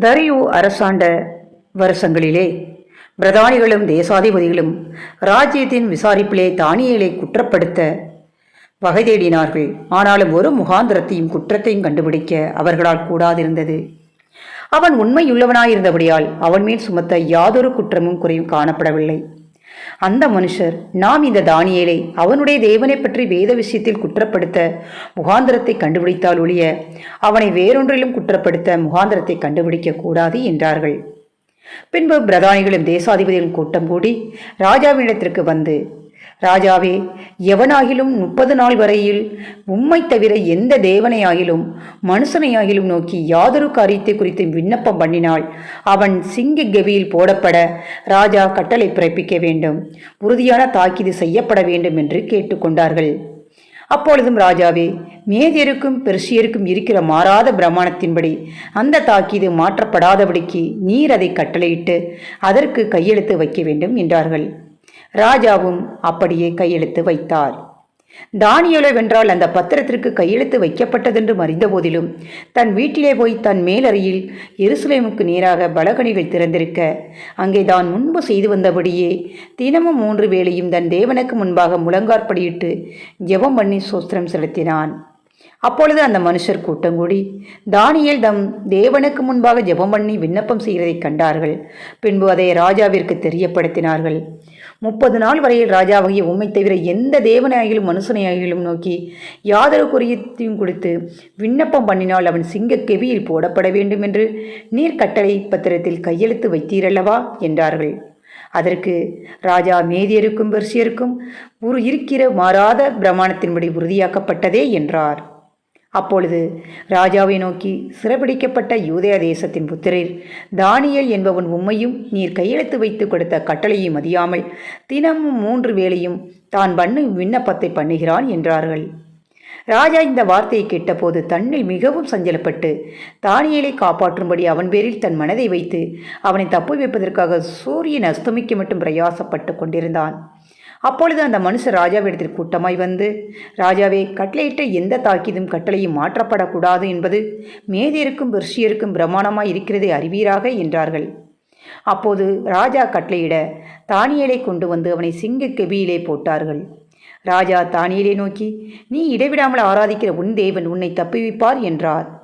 தரியு அரசாண்ட வருஷங்களிலே. பிரதானிகளும் தேசாதிபதிகளும் ராஜ்யத்தின் விசாரிப்பிலே தானியலை குற்றப்படுத்த வகை தேடினார்கள். ஆனாலும் ஒரு முகாந்திரத்தையும் குற்றத்தையும் கண்டுபிடிக்க அவர்களால் கூடாதிருந்தது. அவன் உண்மையுள்ளவனாயிருந்தபடியால் அவன் மேல் சுமத்த யாதொரு குற்றமும் குறையும் காணப்படவில்லை. அந்த மனுஷர் நாம் இந்த தானியலை அவனுடைய தேவனை பற்றி வேத விஷயத்தில் குற்றப்படுத்த முகாந்திரத்தை கண்டுபிடித்தால் ஒழிய அவனை வேறொன்றிலும் குற்றப்படுத்த முகாந்திரத்தை கண்டுபிடிக்க கூடாது என்றார்கள். பின்பு பிரதானிகளும் தேசாதிபதிகளும் கூட்டம் கூடி ராஜாவினிடத்திற்கு வந்து ராஜாவே எவனாகிலும் முப்பது நாள் வரையில் உம்மை தவிர எந்த தேவனையாகிலும் மனுஷனையாகிலும் நோக்கி யாதொரு காரியத்தை குறித்து விண்ணப்பம் பண்ணினால் அவன் சிங்க கெவியில் போடப்பட ராஜா கட்டளை பிறப்பிக்க வேண்டும். உறுதியான தாக்கீது செய்யப்பட வேண்டும் என்று கேட்டுக்கொண்டார்கள் அப்பொழுதும் ராஜாவே மேதியருக்கும் பெர்ஷியருக்கும் இருக்கிற மாறாத பிரமாணத்தின்படி அந்த தாக்கீது மாற்றப்படாதபடிக்கு நீர் அதை கட்டளையிட்டு அதற்கு கையெழுத்து வைக்க வேண்டும் என்றார்கள். ராஜாவும் அப்படியே கையெழுத்து வைத்தார் தானியலோ வென்றால் அந்த பத்திரத்திற்கு கையெழுத்து வைக்கப்பட்டதென்று அறிந்த போதிலும் தன் வீட்டிலே போய் தன் மேலறையில் எருசலேமுக்கு நேராக பலகணிகள் திறந்திருக்க அங்கே தான் முன்பு செய்து வந்தபடியே தினமும் மூன்று வேளையும் தன் தேவனுக்கு முன்பாக முழங்காற்படியிட்டு ஜெபம் பண்ணி சோஸ்திரம் செலுத்தினான். அப்பொழுது அந்த மனுஷர் கூட்டம் கூடி தம் தேவனுக்கு முன்பாக ஜெபம் பண்ணி விண்ணப்பம் செய்கிறதைக் கண்டார்கள். பின்பு அதை ராஜாவிற்கு தெரியப்படுத்தினார்கள். முப்பது நாள் வரையில் ராஜாவாகிய உம்மை தவிர எந்த தேவனையாகிலும் மனுஷனையாகிலும் நோக்கி யாதொரு குறியத்தையும் கொடுத்து விண்ணப்பம் பண்ணினால் அவன் சிங்க கெவியில் போடப்பட வேண்டும் என்று நீர் கட்டளை பத்திரத்தில் கையெழுத்து வைத்தீரல்லவா? என்றார்கள். அதற்கு ராஜா மேதியருக்கும் பெர்சியருக்கும் ஒரு இருக்கிற மாறாத பிரமாணத்தின்படி உறுதியாக்கப்பட்டதே என்றார். அப்பொழுது ராஜாவை நோக்கி சிறப்பிடிக்கப்பட்ட யூதய தேசத்தின் புத்திரர் தானியல் என்பவன் உம்மையும் நீர் கையெழுத்து வைத்து கொடுத்த கட்டளையும் அறியாமல் தினமும் மூன்று வேளையும் தான் பண்ணும் விண்ணப்பத்தை பண்ணுகிறான் என்றார்கள். ராஜா இந்த வார்த்தையை கேட்டபோது தன்னில் மிகவும் சஞ்சலப்பட்டு தானியலை காப்பாற்றும்படி அவன் பேரில் தன் மனதை வைத்து அவனை தப்பு வைப்பதற்காக சூரியன் அஸ்தமிக்க மட்டும் பிரயாசப்பட்டு கொண்டிருந்தான். அப்பொழுது அந்த மனுஷர் ராஜாவிடத்தில் கூட்டமாய் வந்து ராஜாவே கட்டளையிட்ட எந்த தாக்கிதும் கட்டளையும் மாற்றப்படக்கூடாது என்பது மேதியருக்கும் பெர்ஷியருக்கும் பிரமாணமாய் இருக்கிறதை அறிவீராக என்றார்கள். அப்போது ராஜா கட்டளையிட தானியலை கொண்டு வந்து அவனை சிங்க கெபியிலே போட்டார்கள். ராஜா தானியலை நோக்கி நீ இடைவிடாமல் ஆராதிக்கிற உன் தேவன் உன்னை தப்புவிப்பார் என்றார்.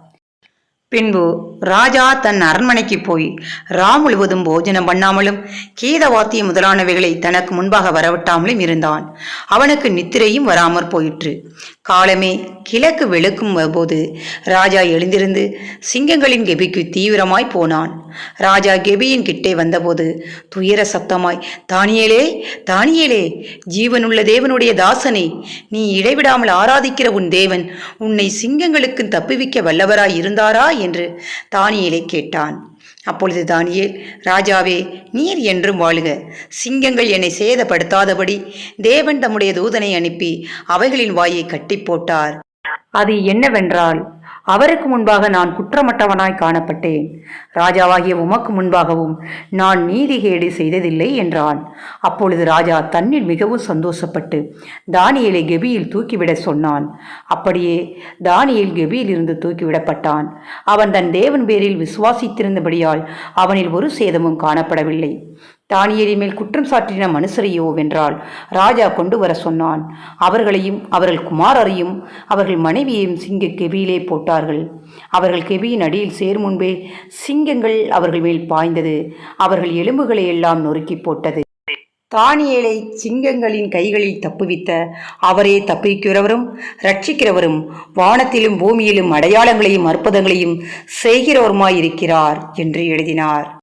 பின்பு ராஜா தன் அரண்மனைக்கு போய் ரா முழுவதும் போஜனம் பண்ணாமலும் கீதவாத்திய முதலானவைகளை தனக்கு முன்பாக வரவிட்டாமலும் இருந்தான். அவனுக்கு நித்திரையும் வராமற் போயிற்று. காலமே கிழக்கு வெளுக்கும் போது ராஜா எழுந்திருந்து சிங்கங்களின் கெபிக்கு தீவிரமாய் போனான். ராஜா கெபியின் கிட்டே வந்தபோது துயர சப்தமாய் தானியேலே தானியேலே ஜீவனுள்ள தேவனுடைய தாசனே நீ இடைவிடாமல் ஆராதிக்கிற உன் தேவன் உன்னை சிங்கங்களுக்கு தப்புவிக்க வல்லவராய் இருந்தாரா? என்று தானியேலை கேட்டான். அப்பொழுது தானியேல் ராஜாவே நீர் என்றும் வாழுக. சிங்கங்கள் என்னை சேதப்படுத்தாதபடி தேவன் தம்முடைய தூதனை அனுப்பி அவைகளின் வாயை கட்டி போட்டார். அது என்னவென்றால் அவருக்கு முன்பாக நான் குற்றமற்றவனாய் காணப்பட்டேன். ராஜாவாகிய உமக்கு முன்பாகவும் நான் நீதிகேடு செய்ததில்லை என்றான். அப்பொழுது ராஜா தன்னில் மிகவும் சந்தோஷப்பட்டு தானியலை கெபியில் தூக்கிவிட சொன்னான். அப்படியே தானியல் கெபியில் இருந்து தூக்கிவிடப்பட்டான். அவன் தன் தேவன் பேரில் விசுவாசித்திருந்தபடியால் அவனில் ஒரு சேதமும் காணப்படவில்லை. தானியேலி மேல் குற்றம் சாட்டின மனுஷரையோ வென்றால் ராஜா கொண்டு வர சொன்னான். அவர்களையும் அவர்கள் குமாரரையும் அவர்கள் மனைவியையும் சிங்க கெபியிலே போட்டார்கள். அவர்கள் கெபியின் அடியில் சேர் முன்பே சிங்கங்கள் அவர்கள் மேல் பாய்ந்தது. அவர்கள் எலும்புகளை எல்லாம் நொறுக்கி போட்டது. தானியேலை சிங்கங்களின் கைகளில் தப்புவித்த அவரே தப்பிக்கிறவரும் ரட்சிக்கிறவரும் வானத்திலும் பூமியிலும் அடையாளங்களையும் அற்புதங்களையும் செய்கிறவருமாயிருக்கிறார் என்று எழுதினார்.